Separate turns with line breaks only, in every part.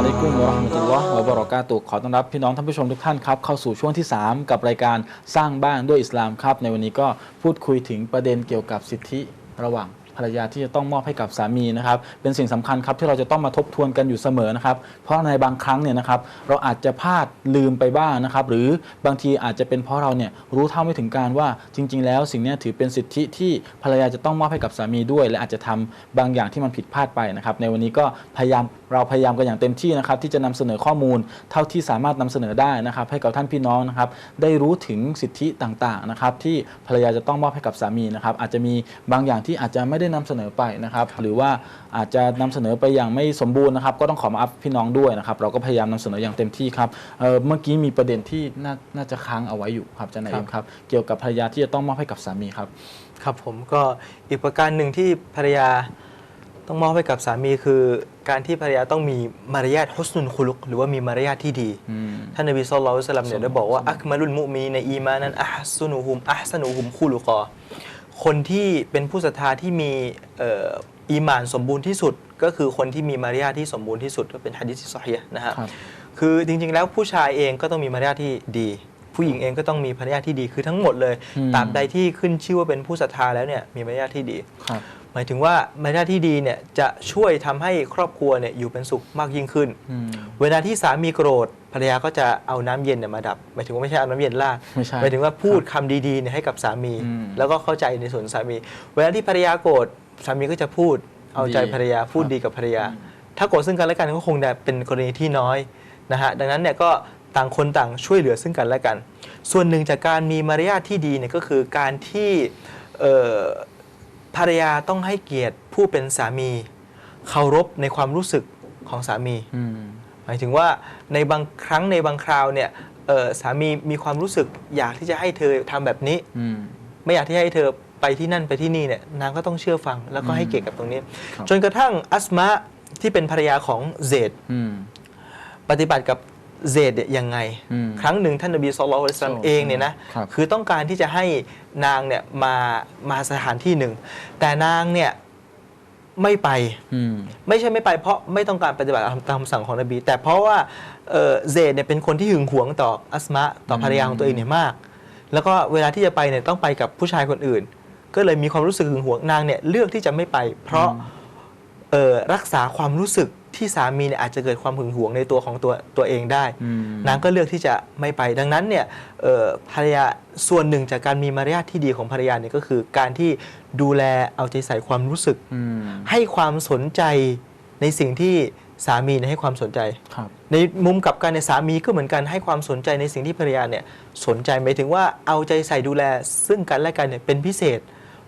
อะลัยกุมวะราะห์มะตุลลอฮ์วะบะเราะกาตุขอต้อนรับพี่น้องท่านผู้ชมทุกท่านครับ เข้าสู่ช่วงที่ 3 กับรายการสร้างบ้านด้วยอิสลามครับ ในวันนี้ก็พูดคุยถึงประเด็นเกี่ยวกับสิทธิระหว่าง รรยาที่จะต้องมอบให้กับสามีนะครับเป็นสิ่งสำคัญครับที่เราจะต้องมาทบทวนกันอยู่เสมอนะครับเพราะในบางครั้งเนี่ยนะครับเราอาจจะพลาดลืมไปบ้างนะครับหรือบางทีอาจจะเป็นเพราะเราเนี่ยรู้เท่าไม่ถึงการว่าจริง ๆ แล้วสิ่งนี้ถือเป็นสิทธิที่ภรรยาจะต้องมอบให้กับสามีด้วย และอาจจะทำบางอย่างที่มันผิดพลาดไปนะครับในวันนี้ก็พยายามเราพยายามกันอย่างเต็มที่นะครับที่จะนำเสนอข้อมูล เท่าที่สามารถนำเสนอได้นะครับให้กับท่านพี่น้องนะครับได้รู้ถึงสิทธิต่างๆนะครับที่ภรรยาจะต้องมอบให้กับสามีนะครับอาจจะมีบางอย่างที่อาจจะไม่ได้นำเสนอไปนะครับ หรือว่าอาจจะนำเสนอไปอย่างไม่สมบูรณ์นะครับ ก็ต้องขอมาอัพพี่น้องด้วยนะครับ เราก็พยายามนำเสนออย่างเต็มที่ครับเอ่อเมื่อกี้มีประเด็นที่น่าน่าจะค้างเอาไว้อยู่ครับอาจารย์นายอิมครับ เกี่ยวกับภรรยาที่จะต้องมอบให้กับสามีครับ
ครับผมก็อีกประการหนึ่งที่ภรรยาต้องมอบให้กับสามีคือการที่ภรรยาต้องมีมารยาทฮุสนุนคุลุก หรือว่ามีมารยาทที่ดี
อืม
ท่านนบีศ็อลลัลลอฮุอะลัยฮิวะซัลลัมเนี่ยได้บอกว่าอักมาลุลมุมีในอีมานั้นอัพสุนุฮุมอัพสนุฮุมคุลุกอ คนที่เป็นผู้ศรัทธาที่มีเอ่ออีหมานสมบูรณ์ที่สุด ก็คือคนที่มีมารยาทที่สมบูรณ์ที่สุดก็เป็นฮะดิษที่ซอฮีฮ์นะฮะ
ครับ
คือจริงๆแล้วผู้ชายเองก็ต้องมีมารยาทที่ดี ผู้หญิงเองก็ต้องมีมารยาทที่ดีคือทั้งหมดเลย
อืม
ตราบใดที่ขึ้นชื่อว่าเป็นผู้ศรัทธาแล้วเนี่ยมีมารยาทที่ดี
ครับ
หมายถึงว่ามารยาทที่ดีเนี่ยจะช่วยทำให้ครอบครัวเนี่ยอยู่เป็นสุขมากยิ่งขึ้น
อืม
เวลาที่สามีโกรธภรรยาก็จะเอาน้ำเย็นเนี่ยมาดับ หมายถึงว่าไม่ใช่เอาน้ำเย็นราด
ไม่ใช่
หมายถึงว่าพูดคำดีๆเนี่ยให้กับสามี
อืม
แล้วก็เข้าใจในส่วนสามี เวลาที่ภรรยาโกรธสามีก็จะพูดเอาใจ
ดี
ภรรยาพูด
ครับ
ดีกับภรรยา
อืม
ถ้าโกรธซึ่งกันและกันก็คงจะเป็นกรณีที่น้อยนะฮะดังนั้นเนี่ยก็ต่างคนต่างช่วยเหลือซึ่งกันและกัน ส่วนหนึ่งจากการมีมารยาทที่ดีเนี่ยก็คือการที่เอ่อ ภรรยาต้องให้เกียรติผู้เป็นสามีเคารพในความรู้สึกของสามี
อืม
หมายถึงว่าในบางครั้งในบางคราวเนี่ยเอ่อสามีมีความรู้สึกอยากที่จะให้เธอทำแบบนี้
อืม
ไม่อยากที่ให้เธอไปที่นั่นไปที่นี่เนี่ยนางก็ต้องเชื่อฟังแล้วก็ให้เกียรติกับตรงนี้
ครับ
จนกระทั่งอัสมะที่เป็นภรรยาของเซด
อืม
ปฏิบัติกับ เซดเนี่ยยังไง
อืม
ครั้งหนึ่งท่านนบีสุลต่านละสลัมเองเนี่ยนะครับคือต้องการที่จะให้นางเนี่ยมามาสถานที่หนึ่ง แต่นางเนี่ยไม่ไป
อืม
ไม่ใช่ไม่ไปเพราะไม่ต้องการปฏิบัติตามคำสั่งของนบี แต่เพราะว่าเอ่อเซดเนี่ยเป็นคนที่หึงหวงต่ออัสมะต่อภรรยาของตัวเองเนี่ยมาก แล้วก็เวลาที่จะไปเนี่ยต้องไปกับผู้ชายคนอื่น ก็เลยมีความรู้สึกหึงหวงนางเนี่ยเลือกที่จะไม่ไป เพราะ
อืม
เอ่อรักษาความรู้สึก ที่สามีเนี่ยอาจจะเกิดความหึงหวงในตัวของตัวตัวเองได้
อืม
นางก็เลือกที่จะไม่ไป ดังนั้นเนี่ยเอ่อภรรยาส่วนหนึ่งจากการมีมารยาทที่ดีของภรรยาเนี่ยก็คือการที่ดูแลเอาใจใส่ความรู้สึก
อืม
ให้ความสนใจในสิ่งที่สามีเนี่ยให้ความสนใจ
ครับ
ในมุมกลับกันเนี่ยสามีก็เหมือนกันให้ความสนใจในสิ่งที่ภรรยาเนี่ยสนใจหมายถึงว่าเอาใจใส่ดูแลซึ่งกันและกันเนี่ยเป็นพิเศษ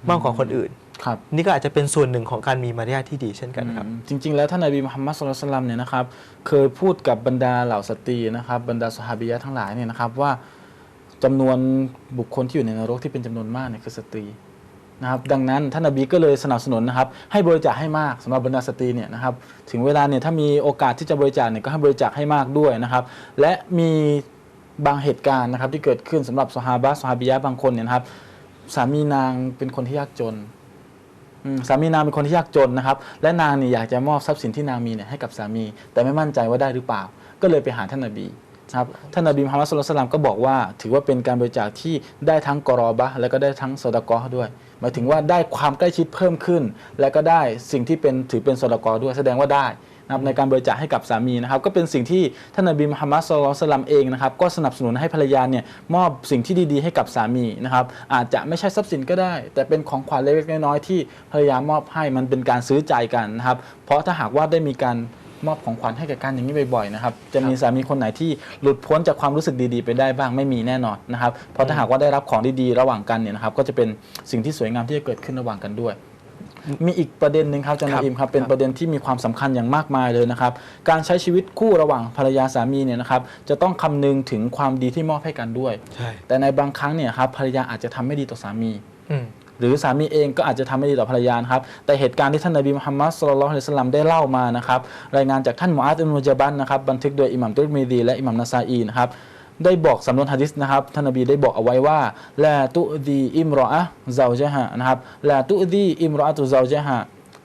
มากกว่าคนอื่น
ครับ
นี่ก็อาจจะเป็นส่วนหนึ่งของการมีมารยาทที่ดีเช่นกันครับ
อืมจริง ๆ แล้วท่านนบีมุฮัมมัดสุลตัลลัมเนี่ยนะครับ เคยพูดกับบรรดาเหล่าสตรีนะครับ บรรดาสหาบิยะห์ทั้งหลายเนี่ยนะครับว่าจำนวนบุคคลที่อยู่ในนรกที่เป็นจำนวนมากเนี่ยคือสตรีนะครับ ดังนั้นท่านนบีก็เลยสนับสนุนนะครับ ให้บริจาคให้มากสำหรับบรรดาสตรีเนี่ยนะครับ ถึงเวลาเนี่ยถ้ามีโอกาสที่จะบริจาคเนี่ยก็ให้บริจาคให้มากด้วยนะครับ และมีบางเหตุการณ์นะครับที่เกิดขึ้นสำหรับสหาบะห์สหาบิยะห์บางคนเนี่ยนะครับสามีนางเป็นคนที่ยากจน อืมสามีนางเป็นคนที่ยากจนนะครับ และนางเนี่ยอยากจะมอบทรัพย์สินที่นางมีเนี่ยให้กับสามี แต่ไม่มั่นใจว่าได้หรือเปล่า ก็เลยไปหาท่านนบีนะครับท่านนบีมุฮัมมัดสุลตัลลัมก็บอกว่า ถือว่าเป็นการบริจาคที่ได้ทั้งกรอบะและก็ได้ทั้งสดกอด้วย หมายถึงว่าได้ความใกล้ชิดเพิ่มขึ้น และก็ได้สิ่งที่เป็นถือเป็นสดกอด้วย แสดงว่าได้ นะครับในการบริจาคให้กับสามีนะครับก็เป็นสิ่งที่ท่านนบีมุฮัมมัดสุลตัลลัมเองนะครับก็สนับสนุนให้ภรรยาเนี่ยมอบสิ่งที่ดีๆ ให้กับสามีนะครับอาจจะไม่ใช่ทรัพย์สินก็ได้ แต่เป็นของขวัญเล็กๆน้อยๆที่ภรรยามอบให้มันเป็นการซื้อใจกันนะครับเพราะถ้าหากว่าได้มีการมอบของขวัญให้กับกันอย่างนี้บ่อยๆนะครับจะมีสามีคนไหนที่หลุดพ้นจากความรู้สึกดีๆ ไปได้บ้างไม่มีแน่นอนนะครับเพราะถ้าหากว่าได้รับของดีๆ ระหว่างกันเนี่ยนะครับก็จะเป็นสิ่งที่สวยงามที่จะเกิดขึ้นระหว่างกันด้วย มีอีกประเด็นหนึ่งครับอาจารย์
ครับ
นาอิมครับเป็น
ครับ
ประเด็นที่มีความสำคัญอย่างมากมายเลยนะครับ การใช้ชีวิตคู่ระหว่างภรรยาสามีเนี่ยนะครับจะต้องคำนึงถึงความดีที่มอบให้กันด้วย
ใช่
แต่ในบางครั้งเนี่ยครับภรรยาอาจจะทำไม่ดีต่อสามี
อืม
หรือสามีเองก็อาจจะทำไม่ดีต่อภรรยานะครับ แต่เหตุการณ์ที่ท่านนบีมุฮัมมัดสุลลัลลอฮุอะลัยฮิวะสัลลัมได้เล่ามานะครับ รายงานจากท่านมุอาซอิบนุจาบันนะครับ บันทึกโดยอิหมัมตุรมิดีและอิหมัมนาซาอีนะครับ ได้บอกสำนวนฮะดิษนะครับท่านนบีได้บอกเอาไว้ว่าลาตุดีอิมรออะเซาจฮะนะครับลาตุดีอิมรออะตุเซาจฮะ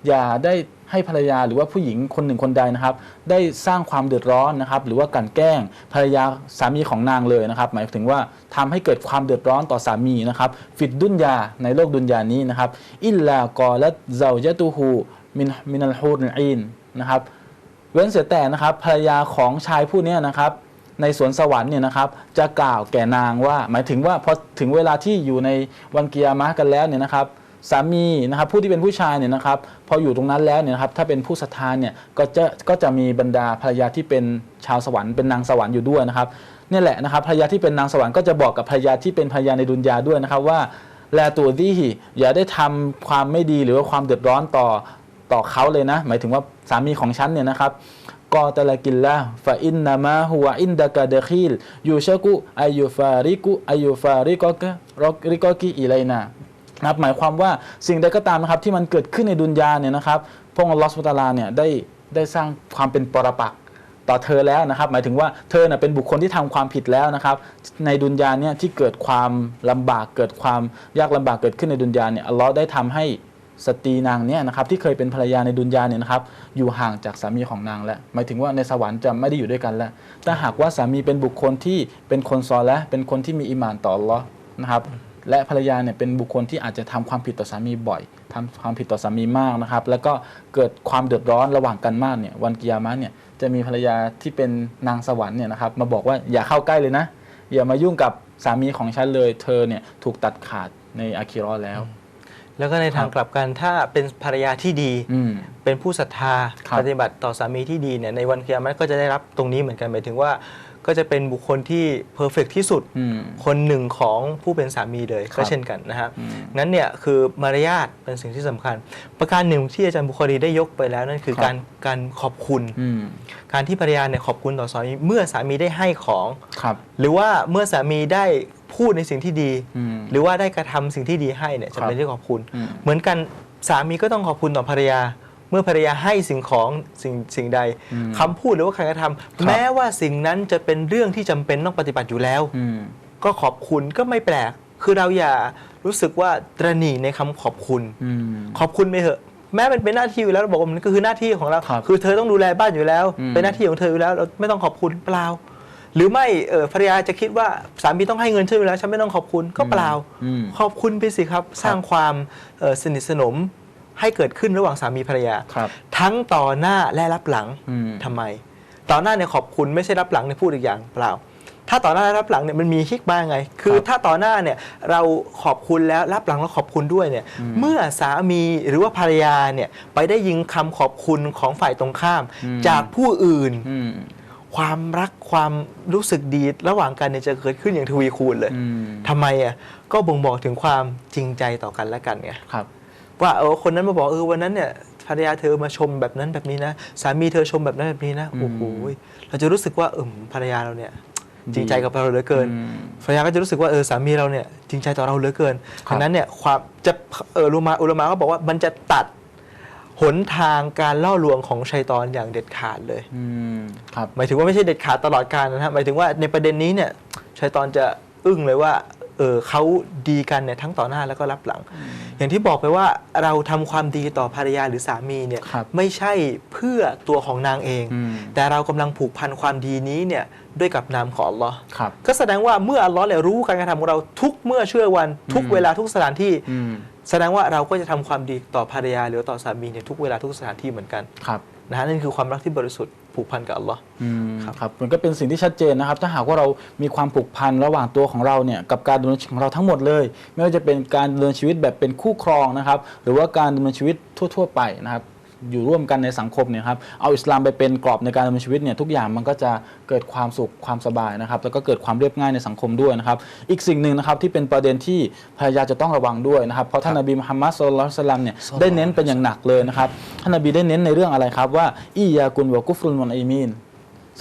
อย่าได้ให้ภรรยาหรือว่าผู้หญิงคนหนึ่งคนใดนะครับ ได้สร้างความเดือดร้อนนะครับ หรือว่ากลันแกล้งภรรยาสามีของนางเลยนะครับ หมายถึงว่าทำให้เกิดความเดือดร้อนต่อสามีนะครับ ฟิดดุนยาในโลกดุนยานี้นะครับ อิลลากอและเจ้าจตูฮูมินมินัลฮูรอินนะครับ เว้นเสียแต่นะครับภรรยาของชายผู้นี้นะครับ ในสวนสวรรค์เนี่ยนะครับจะกล่าวแก่นางว่า หมายถึงว่าพอถึงเวลาที่อยู่ในวันกิยามะกันแล้วเนี่ยนะครับสามีนะครับผู้ที่เป็นผู้ชายเนี่ยนะครับพออยู่ตรงนั้นแล้วเนี่ยนะครับถ้าเป็นผู้ศรัทธาเนี่ยก็จะก็จะมีบรรดาภรรยาที่เป็นชาวสวรรค์เป็นนางสวรรค์อยู่ด้วยนะครับนี่แหละนะครับภรรยาที่เป็นนางสวรรค์ก็จะบอกกับภรรยาที่เป็นภรรยาในดุนยาด้วยนะครับว่าแลตัวดีฮิอย่าได้ทำความไม่ดีหรือว่าความเดือดร้อนต่อต่อเขาเลยนะ หมายถึงว่าสามีของฉันเนี่ยนะครับ กอตะลากินละฟาอินนามาฮัวอินดากาเดคิลยูชะกุอายุฟาริกุอายุฟาริกอกะรอกริกอกิอิไลนานะครับหมายความว่าสิ่งใดก็ตามนะครับที่มันเกิดขึ้นในดุนยาเนี่ยนะครับพระองค์ลอฮฺสุบฮานะตาลาเนี่ยได้ได้สร้างความเป็นปรปักษ์ต่อเธอแล้วนะครับ หมายถึงว่าเธอเน่ะเป็นบุคคลที่ทำความผิดแล้วนะครับ ในดุนยาเนี่ยที่เกิดความลำบากเกิดความยากลำบากเกิดขึ้นในดุนยาเนี่ยอัลลอฮ์ได้ทำให้ สตรีนางเนี่ยนะครับที่เคยเป็นภรรยาในดุนยาเนี่ยนะครับอยู่ห่างจากสามีของนางแล้วหมายถึงว่าในสวรรค์จะไม่ได้อยู่ด้วยกันแล้วแต่หากว่าสามีเป็นบุคคลที่เป็นคนซอและเป็นคนที่มีอิมานต่อลอนะครับและภรรยาเนี่ยเป็นบุคคลที่อาจจะทำความผิดต่อสามีบ่อยทำความผิดต่อสามีมากนะครับ แล้วก็เกิดความเดือดร้อนระหว่างกันมากเนี่ยวันกิยามะเนี่ยจะมีภรรยาที่เป็นนางสวรรค์เนี่ยนะครับมาบอกว่าอย่าเข้าใกล้เลยนะอย่ามายุ่งกับสามีของฉันเลย เธอเนี่ยถูกตัดขาดในอาคิราะห์แล้ว
แล้วก็ในทาง
ครับ
กลับกันถ้าเป็นภรรยาที่ดี
อืม
เป็นผู้ศรัทธา
ครับ
ปฏิบัติต่อสามีที่ดีเนี่ยในวันเกียรติก็จะได้รับตรงนี้เหมือนกันหมายถึงว่า ก็จะเป็นบุคคลที่เพอร์เฟกที่สุด
อืม
คนหนึ่งของผู้เป็นสามีเลย
ครั
ก็
บ
เช่นกันนะฮะ
อืม
งั้นเนี่ยคือมารยาทเป็นสิ่งที่สำคัญ ประการหนึ่งที่อาจารย์บุคคลีได้ยกไปแล้วนั่นคือ
ครับ
การการขอบคุณ
อืม
การที่ภรรยาเนี่ยขอบคุณต่อสามีเมื่อสามีได้ให้ของ
ครับ
หรือว่าเมื่อสามีได้พูดในสิ่งที่ดี
อืม
หรือว่าได้กระทำสิ่งที่ดีให้เนี่ยจะ
ครับ
เป็นที่ขอบคุณ
อืม
เหมือนกันสามีก็ต้องขอบคุณต่อภรรยา เมื่อภรรยาให้สิ่งของสิ่งสิ่งใด
อืม
คำพูดหรือว่าการกระทำ
ครับ
แม้ว่าสิ่งนั้นจะเป็นเรื่องที่จำเป็นต้องปฏิบัติอยู่แล้ว
อืม
ก็ขอบคุณก็ไม่แปลก คือเราอย่ารู้สึกว่าตระหนี่ในคำขอบคุณ
อืม
ขอบคุณไปเถอะแม้มันเป็นหน้าที่อยู่แล้วเราบอกว่ามันก็คือหน้าที่ของเรา
ครับ
คือเธอต้องดูแลบ้านอยู่แล้ว
อืม
เป็นหน้าที่ของเธออยู่แล้วเราไม่ต้องขอบคุณเปล่า หรือไม่เออภรรยาจะคิดว่าสามีต้องให้เงินฉันอยู่แล้วฉันไม่ต้องขอบคุณก็เปล่า
อืม
ขอบคุณไปสิครับ สร้างความเอ่อสนิทสนม ให้เกิดขึ้นระหว่างสามีภรรยา
ครับ
ทั้งต่อหน้าและรับหลัง
อืม
ทำไม ต่อหน้าเนี่ยขอบคุณไม่ใช่รับหลังเนี่ยพูดอีกอย่างเปล่า ถ้าต่อหน้าและรับหลังเนี่ยมันมีฮิกมาไง คือ
ครับ
ถ้าต่อหน้าเนี่ยเราขอบคุณแล้วรับหลังแล้วขอบคุณด้วยเนี่ย
อืม
เมื่อสามีหรือว่าภรรยาเนี่ยไปได้ยินคำขอบคุณของฝ่ายตรงข้าม
อืม
จากผู้อื่น
อืม
ความรักความรู้สึกดีระหว่างกันเนี่ยจะเกิดขึ้นอย่างทวีคูณเลย
อืม
ทำไมอะก็บ่งบอกถึงความจริงใจต่อกันและกันไง
ครับ
ว่าเออคนนั้นมาบอกเออวันนั้นเนี่ยภรรยาเธอมาชมแบบนั้นแบบนี้นะ สามีเธอชมแบบนั้นแบบนี้นะ
อืม
โอ้โหเราจะรู้สึกว่าเออภรรยาเราเนี่ย
ดี
จริงใจกับเราเหลือเกิน
อืม
ภรรยาก็จะรู้สึกว่าเออสามีเราเนี่ยจริงใจต่อเราเหลือเกิน
ครับ
ดังนั้นเนี่ยความจะเอออุลามาอุลามาก็บอกว่ามันจะตัดหนทางการล่อลวงของชัยตอนอย่างเด็ดขาดเลย
อืมครับ
หมายถึงว่าไม่ใช่เด็ดขาดตลอดการนะฮะหมายถึงว่าในประเด็นนี้เนี่ยชัยตอนจะอึ้งเลยว่า เออเขาดีกันเนี่ยทั้งต่อหน้าแล้วก็รับหลัง อย่างที่บอกไปว่าเราทำความดีต่อภรรยาหรือสามีเนี่ย
ครับ
ไม่ใช่เพื่อตัวของนางเอง
อืม
แต่เรากำลังผูกพันความดีนี้เนี่ยด้วยกับนามของอัลลอฮ์
ครับ
ก็แสดงว่าเมื่ออัลลอฮ์เนี่ยรู้การกระทำของเราทุกเมื่อเชื่อวันทุก
อืม
เวลาทุกสถานที่
อืม
แสดงว่าเราก็จะทำความดีต่อภรรยาหรือต่อสามีเนี่ยทุกเวลาทุกสถานที่เหมือนกัน
ครับ
นะฮะนั่นคือความรักที่บริสุทธิ์ ผูกพันกับอัลลอฮ์
อืม
ครับ
ครับมันก็เป็นสิ่งที่ชัดเจนนะครับ ถ้าหากว่าเรามีความผูกพันระหว่างตัวของเราเนี่ยกับการดำเนินชีวิตของเราทั้งหมดเลย ไม่ว่าจะเป็นการดำเนินชีวิตแบบเป็นคู่ครองนะครับ หรือว่าการดำเนินชีวิตทั่ว ๆ ไปนะครับ อยู่ร่วมกันในสังคมเนี่ยครับเอาอิสลามไปเป็นกรอบในการดำเนินชีวิตเนี่ยทุกอย่างมันก็จะเกิดความสุขความสบายนะครับแล้วก็เกิดความเรียบง่ายในสังคมด้วยนะครับอีกสิ่งหนึ่งนะครับที่เป็นประเด็นที่ภรรยาจะต้องระวังด้วยนะครับเพราะท่านนบีมุฮัมมัดสุลลัลลอฮุอะลัยฮิวะสัลลัมเนี่ยได้เน้นเป็นอย่างหนักเลยนะครับท่านนบีได้เน้นในเรื่องอะไรครับว่าอียากุนวะกุฟรุนวันไอมีน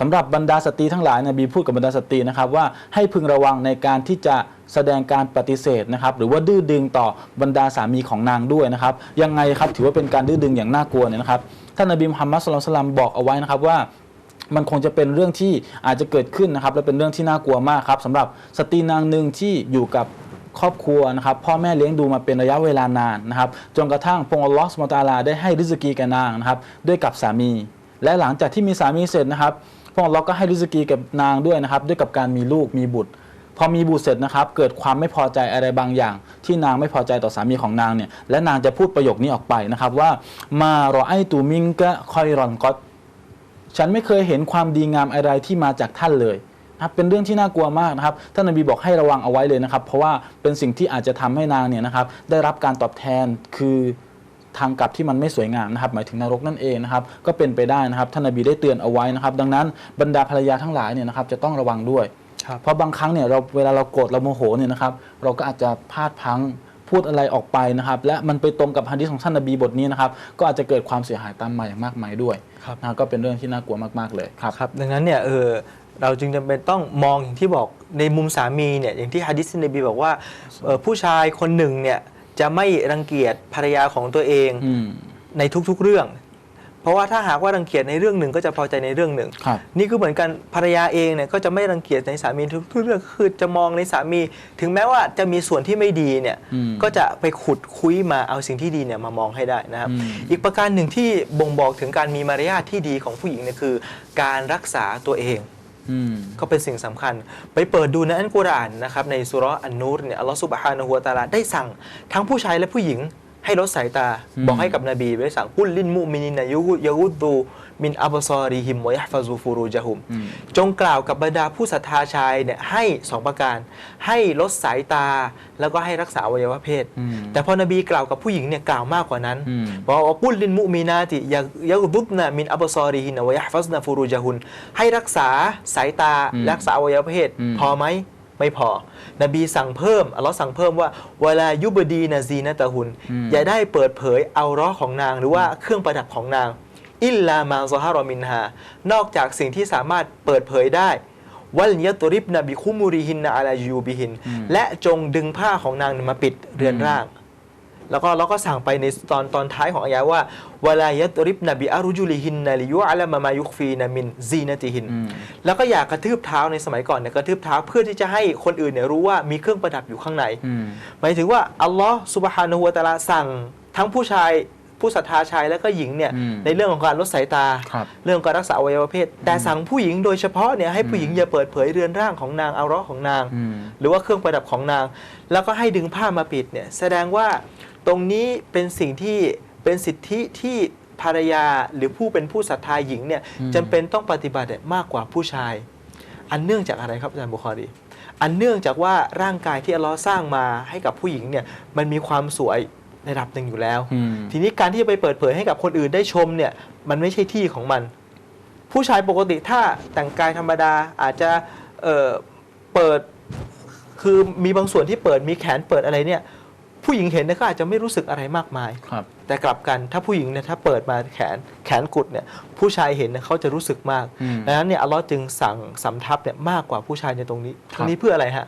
สำหรับบรรดาสตรีทั้งหลายนบีพูดกับบรรดาสตรีนะครับว่าให้พึงระวังในการที่จะแสดงการปฏิเสธนะครับหรือว่าดื้อดึงต่อบรรดาสามีของนางด้วยนะครับยังไงครับถือว่าเป็นการดื้อดึงอย่างน่ากลัวเนี่ยนะครับท่านนบีมุฮัมมัดสุลลัลสลัมบอกเอาไว้นะครับว่ามันคงจะเป็นเรื่องที่อาจจะเกิดขึ้นนะครับและเป็นเรื่องที่น่ากลัวมากครับสำหรับสตรีนางหนึ่งที่อยู่กับครอบครัวนะครับพ่อแม่เลี้ยงดูมาเป็นระยะเวลานานนะครับจนกระทั่งพงค์อัลลอฮฺสุตาลาได้ให้ริสกีแก่นางนะครับด้วยกับสามี และหลังจากที่มีสามีเสร็จนะครับ พระองค์อัลลอฮ์ก็ให้ริสกีกับนางด้วยนะครับ ด้วยกับการมีลูกมีบุตร พอมีบุตรเสร็จนะครับ เกิดความไม่พอใจอะไรบางอย่าง ที่นางไม่พอใจต่อสามีของนางเนี่ย และนางจะพูดประโยคนี้ออกไปนะครับว่ามารอไอตูมิงกะคอยรอนกอตฉันไม่เคยเห็นความดีงามอะไรที่มาจากท่านเลยนะครับเป็นเรื่องที่น่ากลัวมากนะครับท่านนบีบอกให้ระวังเอาไว้เลยนะครับ เพราะว่าเป็นสิ่งที่อาจจะทำให้นางเนี่ยนะครับ ได้รับการตอบแทนคือ ทางกลับที่มันไม่สวยงามนะครับหมายถึงนรกนั่นเองนะครับก็เป็นไปได้นะครับท่านนบีได้เตือนเอาไว้นะครับ ดังนั้นบรรดาภรรยาทั้งหลายเนี่ยนะครับจะต้องระวังด้วย
ครับ
เพราะบางครั้งเนี่ยเราเวลาเราโกรธเราโมโหเนี่ยนะครับเราก็อาจจะพลาดพลั้งพูดอะไรออกไปนะครับ และมันไปตรงกับฮะดีษของท่านนบีบทนี้นะครับ ก็อาจจะเกิดความเสียหายตามมาอย่างมากมายด้วย
ครับ
นะก็เป็นเรื่องที่น่ากลัวมาก ๆ เลยครับ
ครับดังนั้นเนี่ยเออเราจึงจำเป็นต้องมองอย่างที่บอกในมุมสามีเนี่ยอย่างที่ฮะดิษนบีบอกว่าเอ่อผู้ชายคนหนึ่งเนี่ย จะไม่รังเกียจภรรยาของตัวเอง
อืม
ในทุกๆเรื่อง เพราะว่าถ้าหากว่ารังเกียจในเรื่องหนึ่งก็จะพอใจในเรื่องหนึ่ง
ครับ
นี่คือเหมือนกันภรรยาเองเนี่ยก็จะไม่รังเกียจในสามีทุกๆเรื่องคือจะมองในสามี ถึงแม้ว่าจะมีส่วนที่ไม่ดีเนี่ย
อืม
ก็จะไปขุดคุยมาเอาสิ่งที่ดีเนี่ยมามองให้ได้นะครับ
อืม
อีกประการหนึ่งที่บ่งบอกถึงการมีมารยาทที่ดีของผู้หญิงเนี่ยคือ การรักษาตัวเอง
อืม
ก็เป็นสิ่งสำคัญ ไปเปิดดูในอันกุรอานนะครับในสุรอันนูรเนี่ยอัลลอฮฺสุบฮานะฮูวตะอาลาได้สั่งทั้งผู้ชายและผู้หญิงให้ลดสายตา บอกให้กับนบีได้สั่งกุลลินมุมินินนะยุกุยะกุตู มินอับซอริฮิมวะยะฮ์ฟาซูฟูรูจาฮุม
อืม
จงกล่าวกับบรรดาผู้ศรัทธาชายเนี่ยให้สองประการ ให้ลดสายตาแล้วก็ให้รักษาอวัยวะเพศ
อืม
แต่พอนบีกล่าวกับผู้หญิงเนี่ยกล่าวมากกว่านั้น
อืม
บอกว่ากุลลินมุมินาติยะยะกุดุบนะมินอับซอริฮินวะยะฮ์ฟัซนะฟูรูจาฮุนให้รักษาสายตา
อืม
รักษาอวัยวะเพศ
อืม
พอไหมไม่พอ นบีสั่งเพิ่มอัลลอฮ์สั่งเพิ่มว่าเวลายุบดีนะซีนะตะหุน
อืม
อย่าได้เปิดเผยเอาเร้อของนางหรือว่าเครื่องประดับของนาง อิลลามาซอฮารอมินฮานอกจากสิ่งที่สามารถเปิดเผยได้วัลยะตริบนบิคุมูริฮินนะอาลายูบิฮิน
อืม
และจงดึงผ้าของนางมาปิดเรือนร่าง แล้วก็เราก็สั่งไปในตอนตอนท้ายของอายะว่าวลายะตริบนบิอารุจุลิฮินนะลิยุอัลมามายุคฟีนะมินซีนติฮิน
อืม
แล้วก็อยากกระทืบเท้าในสมัยก่อนเนี่ยกระทืบเท้าเพื่อที่จะให้คนอื่นเนี่ยรู้ว่ามีเครื่องประดับอยู่ข้างใน
อืม
หมายถึงว่าอัลลอฮ์สุบฮานะฮูวะตะอาลาสั่งทั้งผู้ชาย ผู้ศรัทธาชายและก็หญิงเนี่ย
อืม
ในเรื่องของการลดสายตา
ครับ
เรื่องการรักษาอวัยวะเพศ แต่สั่งผู้หญิงโดยเฉพาะเนี่ยให้ผู้หญิงอย่าเปิดเผยเรือนร่างของนางเอาเราะห์ของนาง
อืม
หรือว่าเครื่องประดับของนาง แล้วก็ให้ดึงผ้ามาปิดเนี่ยแสดงว่าตรงนี้เป็นสิ่งที่เป็นสิทธิที่ภรรยาหรือผู้เป็นผู้ศรัทธาหญิงเนี่ย
อืม
จำเป็นต้องปฏิบัติเนี่ยมากกว่าผู้ชาย อันเนื่องจากอะไรครับอาจารย์บุคอรี อันเนื่องจากว่าร่างกายที่อัลเลอฮ์สร้างมาให้กับผู้หญิงเนี่ยมันมีความสวยใน ระดับหนึ่งอยู่แล้ว
อืม
ทีนี้การที่จะไปเปิดเผยให้กับคนอื่นได้ชมเนี่ยมันไม่ใช่ที่ของมัน ผู้ชายปกติถ้าแต่งกายธรรมดาอาจจะเอ่อเปิดคือมีบางส่วนที่เปิดมีแขนเปิดอะไรเนี่ย ผู้หญิงเห็นเนี่ยก็อาจจะไม่รู้สึกอะไรมากมาย
ครับ
แต่กลับกันถ้าผู้หญิงเนี่ยถ้าเปิดมาแขนแขนกุดเนี่ยผู้ชายเห็นเนี่ยเขาจะรู้สึกมาก
อืม
ดังนั้นเนี่ยอัลลอฮ์จึงสั่งสำทับเนี่ยมากกว่าผู้ชายในตรงนี้
ครับ
ทั้งนี้เพื่ออะไรฮะ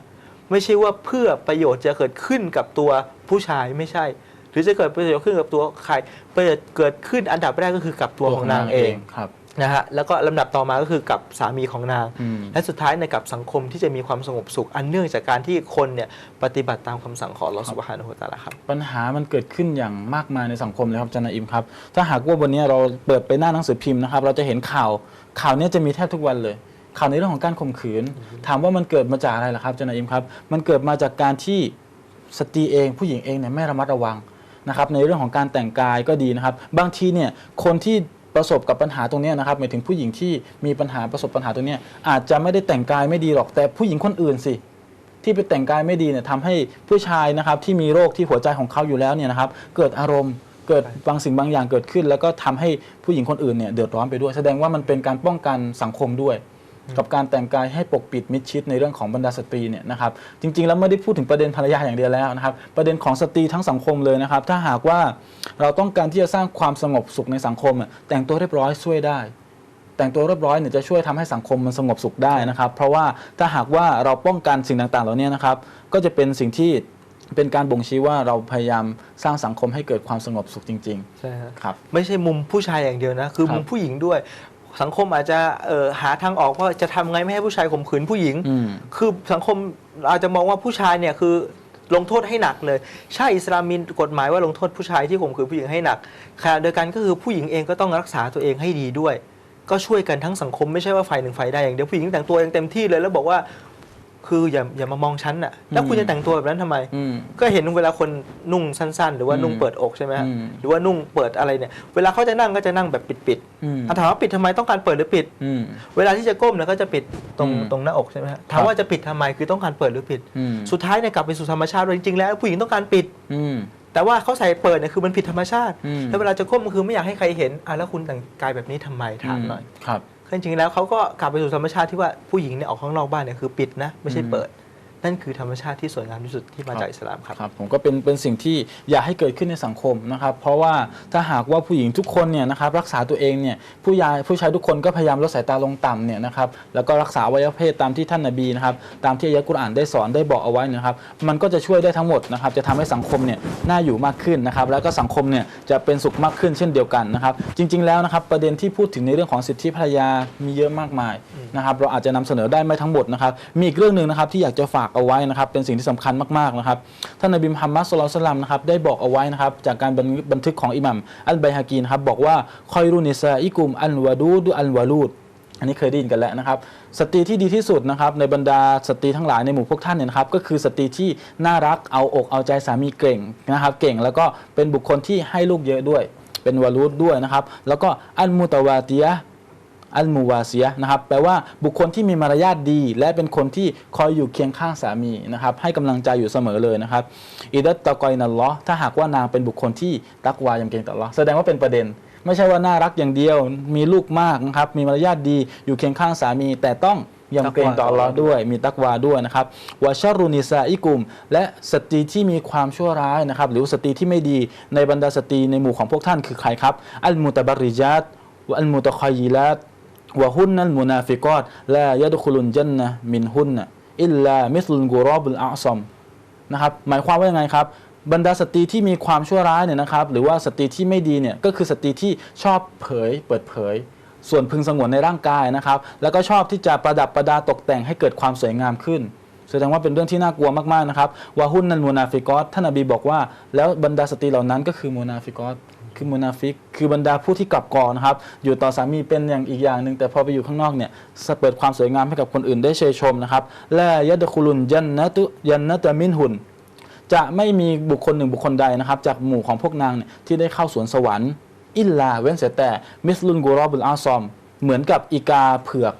ไม่ใช่ว่าเพื่อประโยชน์จะเกิดขึ้นกับตัวผู้ชายไม่ใช่ หรือจะเกิดประโยชน์ขึ้นกับตัวใครประโยชน์เกิดขึ้นอันดับแรกก็คือกับตัวของนางเอง
ครับ
นะฮะแล้วก็ลำดับต่อมาก็คือกับสามีของนาง
อืม
และสุดท้ายในยกับสังคมที่จะมีความสงบสุข อันเนื่องจากการที่คนเนี่ยปฏิบัติตามคำสั่งของอัลลอฮฺสุบฮานะฮูวะตะอาลาครับ
ปัญหามันเกิดขึ้นอย่างมากมายในสังคมเลยครับอาจารย์นาอิมครับ ถ้าหากว่าวันนี้เราเปิดไปหน้าหนังสือพิมพ์นะครับ เราจะเห็นข่าวข่าวเนี้ยจะมีแทบทุกวันเลย ข่าวในเรื่องของการข่มขืน ถามว่ามันเกิดมาจากอะไรล่ะครับอาจารย์นาอิมครับ มันเกิดมาจากการที่สตรีเองผู้หญิงเองเนี่ยไม่ระมัดระวัง นะครับในเรื่องของการแต่งกายก็ดีนะครับ บางทีเนี่ยคนที่ประสบกับปัญหาตรงนี้นะครับหมายถึงผู้หญิงที่มีปัญหาประสบปัญหาตรงนี้อาจจะไม่ได้แต่งกายไม่ดีหรอกแต่ผู้หญิงคนอื่นสิที่ไปแต่งกายไม่ดีเนี่ยทำให้ผู้ชายนะครับที่มีโรคที่หัวใจของเขาอยู่แล้วเนี่ยนะครับเกิดอารมณ์เกิดบางสิ่งบางอย่างเกิดขึ้น แล้วก็ทำให้ผู้หญิงคนอื่นเนี่ยเดือดร้อนไปด้วย แสดงว่ามันเป็นการป้องกันสังคมด้วย กับการแต่งกายให้ปกปิดมิดชิดในเรื่องของบรรดาสตรีเนี่ยนะครับจริง ๆ แล้วไม่ได้พูดถึงประเด็นภรรยาอย่างเดียวแล้วนะครับประเด็นของสตรีทั้งสังคมเลยนะครับ ถ้าหากว่าเราต้องการที่จะสร้างความสงบสุขในสังคมอะแต่งตัวเรียบร้อยช่วยได้ แต่งตัวเรียบร้อยเนี่ยจะช่วยทำให้สังคมมันสงบสุขได้นะครับ เพราะว่าถ้าหากว่าเราป้องกันสิ่งต่างๆ เหล่านี้นะครับ ก็จะเป็นสิ่งที่เป็นการบ่งชี้ว่าเราพยายามสร้างสังคมให้เกิดความสงบสุขจริง
ใช่ฮะ
ๆครับ
ไม่ใช่มุมผู้ชายอย่างเดียวนะ คือ
ครับ
มุมผู้หญิงด้วย สังคมอาจจะเอ่อหาทางออกว่าจะทำไงไม่ให้ผู้ชายข่มขืนผู้หญิง
อืม
คือสังคมอาจจะมองว่าผู้ชายเนี่ยคือลงโทษให้หนักเลยใช่อิสลามมีกฎหมายว่าลงโทษผู้ชายที่ข่มขืนผู้หญิงให้หนักขณะเดียวกันก็คือผู้หญิงเองก็ต้องรักษาตัวเองให้ดีด้วย ก็ช่วยกันทั้งสังคมไม่ใช่ว่าฝ่ายหนึ่งฝ่ายใดอย่างเดียวผู้หญิงแต่งตัวยังเต็มที่เลยแล้วบอกว่า คืออย่าอย่ามามองฉันน่ะแล้วคุณจะแต่งตัวแบบนั้นทำไม
อืม
ก็เห็นเวลาคนนุ่งสั้น ๆ หรือว่า
อืม
นุ่งเปิดอกใช่ไหมฮะ
อืม
หรือว่านุ่งเปิดอะไรเนี่ย เวลาเขาจะนั่งก็จะนั่งแบบปิด
อืม
ๆอะถามว่าปิดทำไมต้องการเปิดหรือปิด
อืม
เวลาที่จะก้มเนี่ยก็จะปิดตรง
อืม
ตรงหน้าอกใช่ไหมฮะถาม
ครับ
ว่าจะปิดทำไมคือต้องการเปิดหรือปิด
อืม
สุดท้ายเนี่ยกลับไปสู่ธรรมชาติว่าจริงๆแล้ว ผู้หญิงต้องการปิด
อืม
แต่ว่าเขาใส่เปิดเนี่ยคือมันผิดธรรมชาติ
อืม
แล้วเวลาจะก้มก็คือไม่อยากให้ใครเห็นอะแล้วคุณแต่งกายแบบนี้ทำไมถามหน่อย
ครับ
คือ จริงๆแล้วเขาก็กลับไปสู่ธรรมชาติที่ว่าผู้หญิงเนี่ยออกข้างนอกบ้านเนี่ยคือปิดนะไม่ใช่เปิด นั่นคือธรรมชาติที่สวยงามที่สุดที่มาจากอิสลามครับ
ครับผมก็เป็นเป็นสิ่งที่อยากให้เกิดขึ้นในสังคมนะครับ เพราะว่าถ้าหากว่าผู้หญิงทุกคนเนี่ยนะครับรักษาตัวเองเนี่ยผู้ยายผู้ชายทุกคนก็พยายามลดสายตาลงต่ำเนี่ยนะครับแล้วก็รักษาอวัยวะเพศตามที่ท่านนบีนะครับตามที่อายะกุรอานได้สอนได้บอกเอาไว้นะครับ มันก็จะช่วยได้ทั้งหมดนะครับจะทำให้สังคมเนี่ยน่าอยู่มากขึ้นนะครับ แล้วก็สังคมเนี่ยจะเป็นสุขมากขึ้นเช่นเดียวกันนะครับ จริง ๆแล้วนะครับประเด็นที่พูดถึงในเรื่องของสิทธิภรรยามีเยอะมากมายนะครับ เราอาจจะนำเสนอได้ไม่ทั้งหมดนะครับ มีอีกเรื่องหนึ่งนะครับที่อยากจะฝากเอาไว้นะครับเป็นสิ่งที่สำคัญมากๆนะครับท่านนบีมุฮัมมัดสุลลัลสลัมนะครับได้บอกเอาไว้นะครับจากการบันทึกของอิหมัมอัลไบฮากีนะครับบอกว่าคอยรุนิซาอิกุมอันวาดูดอันวาลูดอันนี้เคยได้ยินกันแล้วนะครับสตรีที่ดีที่สุดนะครับในบรรดาสตรีทั้งหลายในหมู่พวกท่านเนี่ยนะครับก็คือสตรีที่น่ารักเอาอกเอาใจสามีเก่งนะครับ เก่งแล้วก็เป็นบุคคลที่ให้ลูกเยอะด้วย เป็นวาลูดด้วยนะครับ แล้วก็อันมุตวาติยะ อัลมูวาเซียนะครับแปลว่าบุคคลที่มีมารยาทดี และเป็นคนที่คอยอยู่เคียงข้างสามีนะครับให้กำลังใจอยู่เสมอเลยนะครับอิดัตตะกอยนัลลอถ้าหากว่านางเป็นบุคคลที่ตักวายำเกรงต่ออัลอแสดงว่าเป็นประเด็น ไม่ใช่ว่าน่ารักอย่างเดียว มีลูกมากนะครับมีมารยาทดีอยู่เคียงข้างสามี แต่ต้องยำเกรงต่ออัลลอฮ์ด้วย มีตักวาด้วยนะครับวะชารุนิซาอิกุม และสตรีที่มีความชั่วร้ายนะครับหรือสตรีที่ไม่ดีในบรรดาสตรีในหมู่ของพวกท่านคือใครครับอัลมุตะบาริจัตอัลมุตะคอยีลัต วะฮุนนัลมุนาฟิกอตลายะดุคุลุนจันนะมินฮุนนะอิลลามิสลุนกุรอบุลอาซอมนะครับหมายความว่ายังไงครับ บรรดาสตรีที่มีความชั่วร้ายเนี่ยนะครับ หรือว่าสตรีที่ไม่ดีเนี่ยก็คือสตรีที่ชอบเผยเปิดเผย ส่วนพึงสงวนในร่างกายนะครับ แล้วก็ชอบที่จะประดับประดาตกแต่งให้เกิดความสวยงามขึ้นแสดงว่าเป็นเรื่องที่น่ากลัวมากๆนะครับวะฮุนนันมูนาฟิกอตท่านนบีบอกว่า แล้วบรรดาสตรีเหล่านั้นก็คือมูนาฟิกอต คือมูนาฟิก คือบรรดาผู้ที่กลับกอกนะครับ อยู่ต่อสามีเป็นอย่างอีกอย่างหนึ่ง แต่พอไปอยู่ข้างนอกเนี่ยเปิดความสวยงามให้กับคนอื่นได้เชยชมนะครับ และยะดะคุลุนยันนะตุยันนะตะมินหุนจะไม่มีบุคคลหนึ่งบุคคลใดนะครับ จากหมู่ของพวกนางเนี่ยที่ได้เข้าสวนสวรรค์ อิลลาเว้นเสียแต่มิสลุนกูรอบุลอาซอม เหมือนกับอีกาเผือก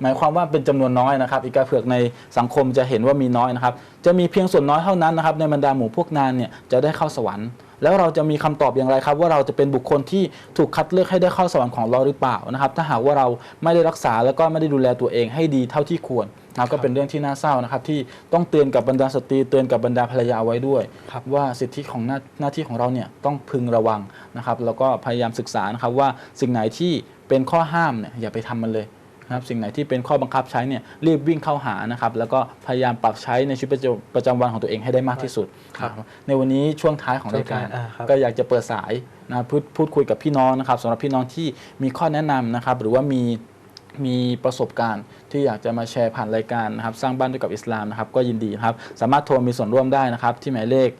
หมายความว่าเป็นจำนวนน้อยนะครับ อีกาเผือกในสังคมจะเห็นว่ามีน้อยนะครับ จะมีเพียงส่วนน้อยเท่านั้นนะครับ ในบรรดาหมู่พวกนางเนี่ยจะได้เข้าสวรรค์ แล้วเราจะมีคำตอบอย่างไรครับ ว่าเราจะเป็นบุคคลที่ถูกคัดเลือกให้ได้เข้าสวรรค์ของเราหรือเปล่านะครับ ถ้าหากว่าเราไม่ได้รักษาแล้วก็ไม่ได้ดูแลตัวเองให้ดีเท่าที่ควรนะครับก็เป็นเรื่องที่น่าเศร้านะครับ ที่ต้องเตือนกับบรรดาสตรีเตือนกับบรรดาภรรยาไว้ด้วย
ครับ
ว่าสิทธิของหน้าหน้าที่ของเราเนี่ยต้องพึงระวังนะครับ แล้วก็พยายามศึกษานะครับว่าสิ่งไหนที่เป็นข้อห้ามเนี่ยอย่าไปทำมันเลย นะครับสิ่งไหนที่เป็นข้อบังคับใช้เนี่ยรีบวิ่งเข้าหานะครับแล้วก็พยายามปรับใช้ในชีวิตประจำประจำวันของตัวเองให้ได้มากที่สุด
ครับ
นะในวันนี้ช่วงท้ายของรายการ
ช่วงท้ายอ่าครับ
ก็อยากจะเปิดสายนะพูดพูดคุยกับพี่น้องนะครับสำหรับพี่น้องที่มีข้อแนะนำนะครับหรือว่ามีมีประสบการณ์ ที่อยากจะมาแชร์ผ่านรายการนะครับสร้างบ้านด้วยกับอิสลามนะครับก็ยินดีนะครับสามารถโทรมีส่วนร่วมได้นะครับที่หมายเลข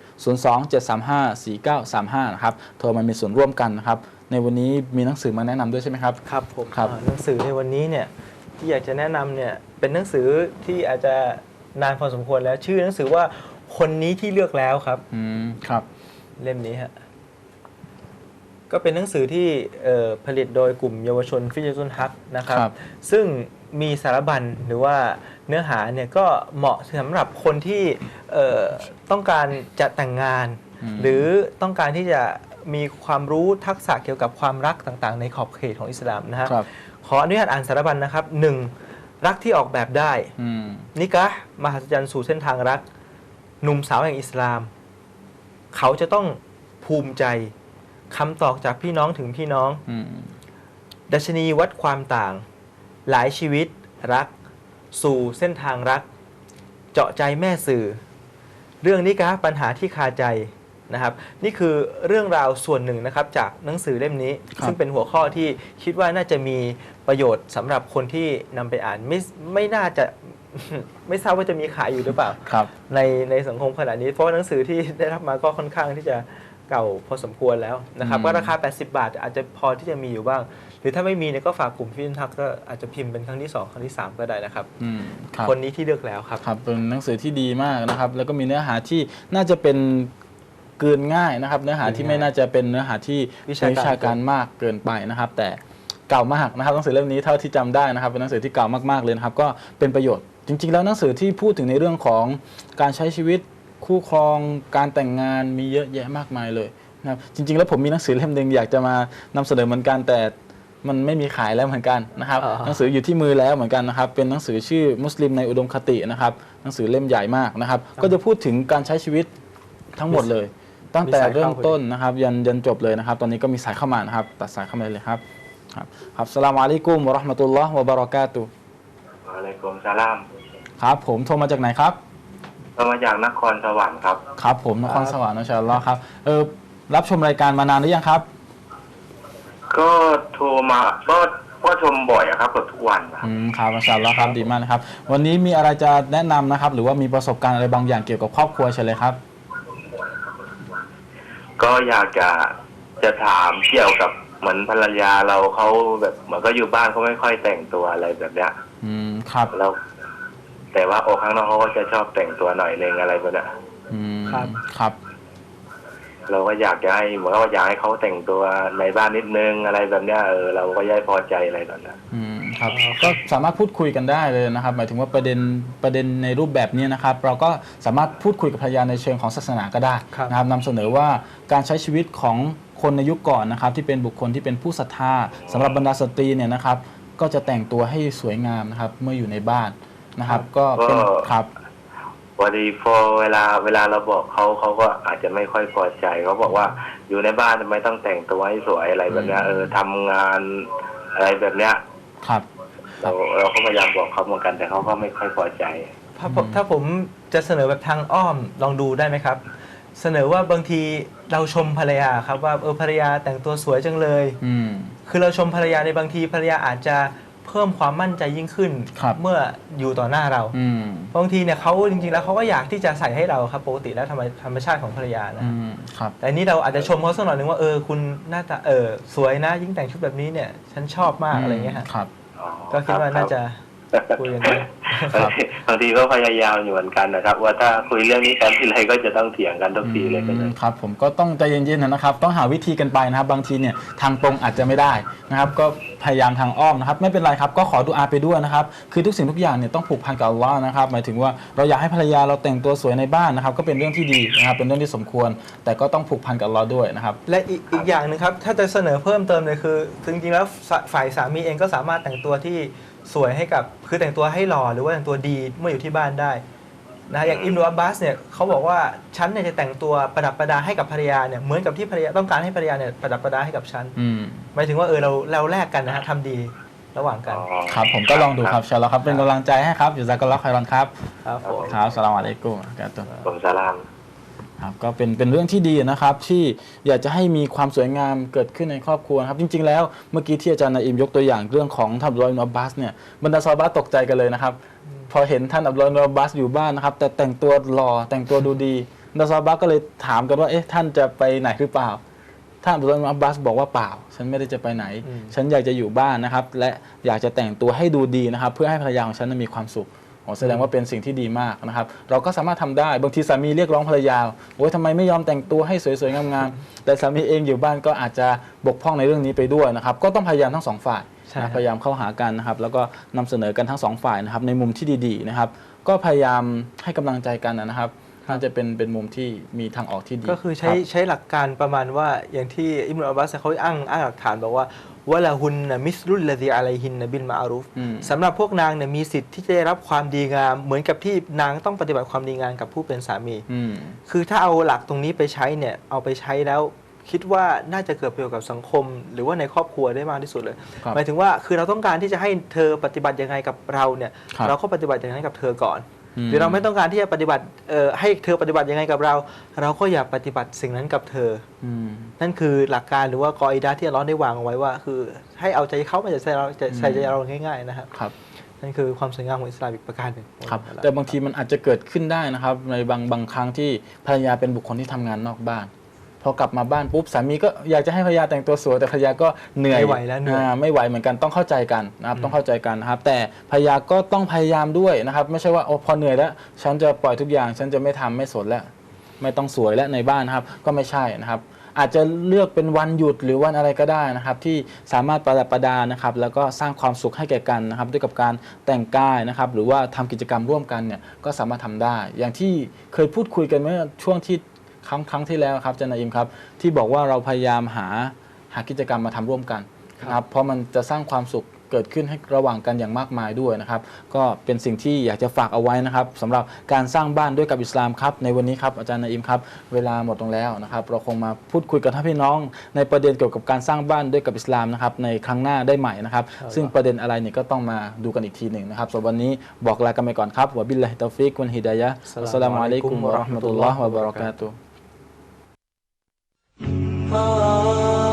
027354935นะครับโทรมามีส่วนร่วมกันนะครับในวันนี้มีหนังสือมาแนะนำด้วยใช่ไหมครับ
ครับผม
ครับ
อ่าหนังสือในวันนี้เนี่ยที่อยากจะแนะนำเนี่ยเป็นหนังสือที่อาจจะนานพอสมควรแล้ว ชื่อหนังสือว่าคนนี้ที่เลือกแล้วครับ
อืมครับ
เล่มนี้ฮะก็เป็นหนังสือที่เอ่อผลิตโดยกลุ่มเยาวชนฟิจิตุนฮักนะครับ
ครับ
ซึ่ง มีสารบัญหรือว่าเนื้อหาเนี่ยก็เหมาะสำหรับคนที่เอ่อต้องการจะแต่งงาน
อืม
หรือต้องการที่จะมีความรู้ทักษะเกี่ยวกับความรักต่างๆ ในขอบเขตของอิสลามนะฮะ
ครับ
ขออนุญาตอ่านสารบัญนะครับหนึ่งรักที่ออกแบบได้
อืม
นิกะห์มหัศจรรย์สู่เส้นทางรัก หนุ่มสาวแห่งอิสลาม เขาจะต้องภูมิใจคำตอบจากพี่น้องถึงพี่น้อง
อืม
ดัชนีวัดความต่าง หลายชีวิตรัก สู่เส้นทางรัก เจาะใจแม่สื่อ เรื่องนิกะห์ปัญหาที่คาใจนะครับ นี่คือเรื่องราวส่วนหนึ่งนะครับจากหนังสือเล่มนี้
ครับ
ซึ่งเป็นหัวข้อที่คิดว่าน่าจะมีประโยชน์สำหรับคนที่นำไปอ่านไม่ไม่น่าจะไม่ทราบว่าจะมีขายอยู่หรือเปล่า
ครับ
ในในสังคมขณะนี้ เพราะว่าหนังสือที่ได้รับมาก็ค่อนข้างที่จะเก่าพอสมควรแล้วนะครับ
อืม
ก็ราคา 80 บาทอาจจะพอที่จะมีอยู่บ้างห รือถ้าไม่มีเนี่ยก็ฝากกลุ่มพี่นินทักก็อาจจะพิมพ์เป็นครั้งที่ 2 ครั้งที่ 3 ก็ได้นะครับ
อืมครับ
คนนี้ที่เลือกแล้วครับ
ครับเป็นหนังสือที่ดีมากนะครับ แล้วก็มีเนื้อหาที่น่าจะเป็นกลืนง่ายนะครับ เนื้อหาที่ไม่น่าจะเป็นเนื้อหาที่
วิชาการ
วิชาการมากเกินไปนะครับ แต่เก่ามากนะครับหนังสือเล่มนี้เท่าที่จำได้นะครับ เป็นหนังสือที่เก่ามากๆเลยนะครับ ก็เป็นประโยชน์จริง ๆ แล้วหนังสือที่พูดถึงในเรื่องของการใช้ชีวิตคู่ครองการแต่งงานมีเยอะแยะมากมายเลยนะครับจริง ๆ แล้วผมมีหนังสือเล่มหนึ่งอยากจะมานำเสนอเหมือนกันแต่ มันไม่มีขายแล้วเหมือนกันนะครับ
อ๋อ
หนังสืออยู่ที่มือแล้วเหมือนกันนะครับ เป็นหนังสือชื่อมุสลิมในอุดมคตินะครับ หนังสือเล่มใหญ่มากนะครับ ก็จะพูดถึงการใช้ชีวิตทั้งหมดเลย ตั้งแต่เริ่มต้นนะครับ ยันยันจบเลยนะครับ ตอนนี้ก็มีสายเข้ามานะครับ ตัดสายเข้ามาเลยครับ ครับครับสลามอะลัยกุมวะเราะห์มะตุลลอฮ์วะบารอกาตุฮ์
วะอะลัยกุมสลาม
ครับผมโทรมาจากไหนครับ
เรามาจากนครสวรรค์ครับ
ครับ ผมนครสวรรค์นะชาอัลลอฮ์ครับ เออรับชมรายการมานานหรือยังครับ
ก็โทรมาก็ก็ชมบ่อยอะครับเกือบทุกวันนะ
อืมครับมาชาอัลลอฮ์ครับดีมากนะครับ วันนี้มีอะไรจะแนะนำนะครับ หรือว่ามีประสบการณ์อะไรบางอย่างเกี่ยวกับครอบครัวเฉยเลยครับ
ก็อยากจะจะถามเกี่ยวกับเหมือนภรรยาเราเขาแบบเหมือนก็อยู่บ้านเขาไม่ค่อยแต่งตัวอะไรแบบเนี้ย
อืมครับ
แล้วแต่ว่าออกข้างนอกเขาก็จะชอบแต่งตัวหน่อยนึงอะไรแบบเนี้ย
อืม
ครับ
ครับ
เราก็อยากจะให้เหมือนว่าอยากให้เขาแต่งตัวในบ้านนิดนึงอะไรแบบเนี้ยเออเราก็ย่ายพอใจอะไรแบบนั้น
อืมครับ
อ๋อ
ก็สามารถพูดคุยกันได้เลยนะครับ หมายถึงว่าประเด็นประเด็นในรูปแบบนี้นะครับ เราก็สามารถพูดคุยกับภรรยาในเชิงของศาสนาก็ได้
ครับ
นะครับนำเสนอว่าการใช้ชีวิตของคนในยุคก่อนนะครับ ที่เป็นบุคคลที่เป็นผู้ศรัทธาสำหรับบรรดาสตรีเนี่ยนะครับ ก็จะแต่งตัวให้สวยงามนะครับ เมื่ออยู่ในบ้านนะครับ ก็เป็นครับ
พอดีพอเวลาเวลาเราบอกเขาเขาก็อาจจะไม่ค่อยพอใจเขาบอกว่าอยู่ในบ้านทำไมต้องแต่งตัวให้สวยอะไรแบบเนี้ยเออทำงานอะไรแบบเนี้ย
ครับ
เราเราก็พยายามบอกเขาเหมือนกันแต่เขาก็ไม่ค่อยพอใจ
ถ้าผมถ้าผมจะเสนอแบบทางอ้อมลองดูได้ไหมครับ เสนอว่าบางทีเราชมภรรยาครับว่าเออภรรยาแต่งตัวสวยจังเลย
อืม
คือเราชมภรรยาในบางทีภรรยาอาจจะ เพิ่มความมั่นใจยิ่งขึ้น
ครับ
เมื่ออยู่ต่อหน้าเรา
อืม
บางทีเนี่ยเขาจริงๆ แล้วเขาก็อยากที่จะใส่ให้เราครับปกติแล้วธรรมธรรมชาติของภรรยานะ
อืมครับ
แต่อันนี้เราอาจจะชมเขาสักหน่อยหนึ่งว่าเออคุณหน้าตาเออสวยนะยิ่งแต่งชุดแบบนี้เนี่ยฉันชอบมากอะไรเงี้ยฮะ
ครับ
ก็คิดว่าน่าจะ คุยกันได้
ครับ
บางทีก็พยายามอยู่เหมือนกันนะครับ ว่าถ้าคุยเรื่องนี้กันทีไรก็จะต้องเถียงกันทุกทีเลยก็
อื
เล
ม
ย
ครับ ผมก็ต้องใจเย็นๆนะครับ ต้องหาวิธีกันไปนะครับ บางทีเนี่ยทางตรงอาจจะไม่ได้นะครับ ก็พยายามทางอ้อมนะครับ ไม่เป็นไรครับ ก็ขอดูอาไปด้วยนะครับ คือทุกสิ่งทุกอย่างเนี่ยต้องผูกพันกับอัลลอฮ์นะครับ หมายถึงว่าเราอยากให้ภรรยาเราแต่งตัวสวยในบ้านนะครับ ก็เป็นเรื่องที่ดีนะครับ เป็นเรื่องที่สมควร แต่ก็ต้องผูกพันกับอัลลอฮ์ด้วยนะครับ
และอีกอีกอย่างหนึ่งครับ ถ้าจะเสนอเพิ่มเติมเลยคือจริงๆแล้วฝ่ายฝ่ายสามีเองก็สามารถแต่งตัวที่ สวยให้กับคือแต่งตัวให้หล่อหรือว่าแต่งตัวดีเมื่ออยู่ที่บ้านได้นะอย่างอิมรุอับบาสเนี่ยเขาบอกว่าฉันเนี่ยจะแต่งตัวประดับประดาให้กับภรรยาเนี่ยเหมือนกับที่ภรรยาต้องการให้ภรรยาเนี่ยประดับประดาให้กับฉัน
อืม
หมายถึงว่าเออเราเราแลกกันนะฮะทำดีระหว่างกัน
ครับผมก็ลองดูครับชาลอครับเป็นกำลังใจให้ครับอยู่ซากัลลอฮ์คอยรอนครับ
ครับผม
ครับสลามอะลัยกุมครับตัว
ผมสลาม
ครับก็เป็นเป็นเรื่องที่ดีนะครับที่อยากจะให้มีความสวยงามเกิดขึ้นในครอบครัวนะครับจริง ๆ แล้วเมื่อกี้ที่อาจารย์นาอิมยกตัวอย่างเรื่องของท่านอับดุลลอฮ์อิบนุอับบาสเนี่ยบรรดาซอฮาบะห์ตกใจกันเลยนะครับพอเห็นท่านอับดุลลอฮ์อิบนุอับบาสอยู่บ้านนะครับแต่แต่งตัวหล่อแต่งตัวดูดีบรรดาซอฮาบะห์ก็เลยถามกันว่าเอ๊ะท่านจะไปไหนหรือเปล่า ท่านอับดุลลอฮ์อิบนุอับบาสบอกว่าเปล่า ฉันไม่ได้จะไปไหน
อืม
ฉันอยากจะอยู่บ้านนะครับและอยากจะแต่งตัวให้ดูดีนะครับเพื่อให้ภรรยาของฉันนั้นมีความสุข โอ้แสดงว่าเป็นสิ่งที่ดีมากนะครับ เราก็สามารถทำได้บางทีสามีเรียกร้องภรรยาโอ้ยทำไมไม่ยอมแต่งตัวให้สวยๆงามๆแต่สามีเองอยู่บ้านก็อาจจะบกพร่องในเรื่องนี้ไปด้วยนะครับ ก็ต้องพยายามทั้งสองฝ่าย
ใช่
นะพยายามเข้าหากันนะครับ แล้วก็นำเสนอกันทั้งสองฝ่ายนะครับ ในมุมที่ดีๆนะครับ ก็พยายามให้กำลังใจกันนะครับ น่าจะเป็นเป็นมุมที่มีทางออกที่ดี
ก็คือใช้
รับ
ใช้หลักการประมาณว่าอย่างที่อิมรุอับบาสเขาอ้างอ้างหลักฐานบอกว่าวะละหุนนะมิสลุลลดีอะลัยฮินนะบินมาอารุฟ
อืม
สำหรับพวกนางเนี่ยมีสิทธิ์ที่จะได้รับความดีงาม เหมือนกับที่นางต้องปฏิบัติความดีงามกับผู้เป็นสามี
อืม
คือถ้าเอาหลักตรงนี้ไปใช้เนี่ยเอาไปใช้แล้วคิดว่าน่าจะเกิดประโยชน์กับสังคม หรือว่าในครอบครัวได้มากที่สุดเลย
ครับ
หมายถึงว่าคือเราต้องการที่จะให้เธอปฏิบัติยังไงกับเราเนี่ย
ครับ
เราก็ปฏิบัติอย่างนั้นกับเธอก่อน
อืม
หรือเราไม่ต้องการที่จะปฏิบัติเอ่อให้เธอปฏิบัติยังไงกับเรา เราก็อย่าปฏิบัติสิ่งนั้นกับเธอ
อืม
นั่นคือหลักการหรือว่ากออิดาที่อัลเลอฮ์ได้วางเอาไว้ว่า คือให้เอาใจเขาไม่ใช่ใส่เราใส่ใจเราง่าย ๆ นะครับ
ครับ
นั่นคือความสวยงามของอิสลามอีกประการหนึ่ง
ครับ แต่บางทีมันอาจจะเกิดขึ้นได้นะครับ ในบางบางครั้งที่ภรรยาเป็นบุคคลที่ทำงานนอกบ้าน พอกลับมาบ้านปุ๊บสามีก็อยากจะให้ภรรยาแต่งตัวสวยแต่ภรรยาก็เหนื่อย
ไม่ไหวแล้วเหนื่อยา
ไม่ไหวเหมือนกันต้องเข้าใจกันนะครับต้องเข้าใจกันนะครับ แต่ภรรยาก็ต้องพยายามด้วยนะครับ ไม่ใช่ว่าโอ้พอเหนื่อยแล้ว ฉันจะปล่อยทุกอย่าง ฉันจะไม่ทำไม่สนแล้ว ไม่ต้องสวยและในบ้านนะครับ ก็ไม่ใช่นะครับ อาจจะเลือกเป็นวันหยุดหรือวันอะไรก็ได้นะครับ ที่สามารถประดับประดานะครับ แล้วก็สร้างความสุขให้แก่กันนะครับ ด้วยกับการแต่งกายนะครับ หรือว่าทำกิจกรรมร่วมกันเนี่ยก็สามารถทำได้ อย่างที่เคยพูดคุยกันเมื่อช่วงที่ ครั้งครั้งที่แล้วครับอาจารย์นาอิมครับ ที่บอกว่าเราพยายามหาหากิจกรรมมาทำร่วมกันนะครับเพราะมันจะสร้างความสุขเกิดขึ้นให้ระหว่างกันอย่างมากมายด้วยนะครับ ก็เป็นสิ่งที่อยากจะฝากเอาไว้นะครับสำหรับการสร้างบ้านด้วยกับอิสลามครับ ในวันนี้ครับอาจารย์นาอิมครับ เวลาหมดลงแล้วนะครับ เราคงมาพูดคุยกับท่านพี่น้อง ในประเด็นเกี่ยวกับการสร้างบ้านด้วยกับอิสลามนะครับในครั้งหน้าได้ใหม่นะครับ ซึ่งประเด็นอะไรเนี่ยก็ต้องมาดูกันอีกทีหนึ่งนะครับส่วนวันนี้บอกลากันไปก่อนครับวะบิลลาฮิตอฟิกวันฮิดายะฮ์อัสสลามุอะลัยกุมวะเราะห์มะตุลลอฮ์วะบะเราะกาตุฮ์ Oh.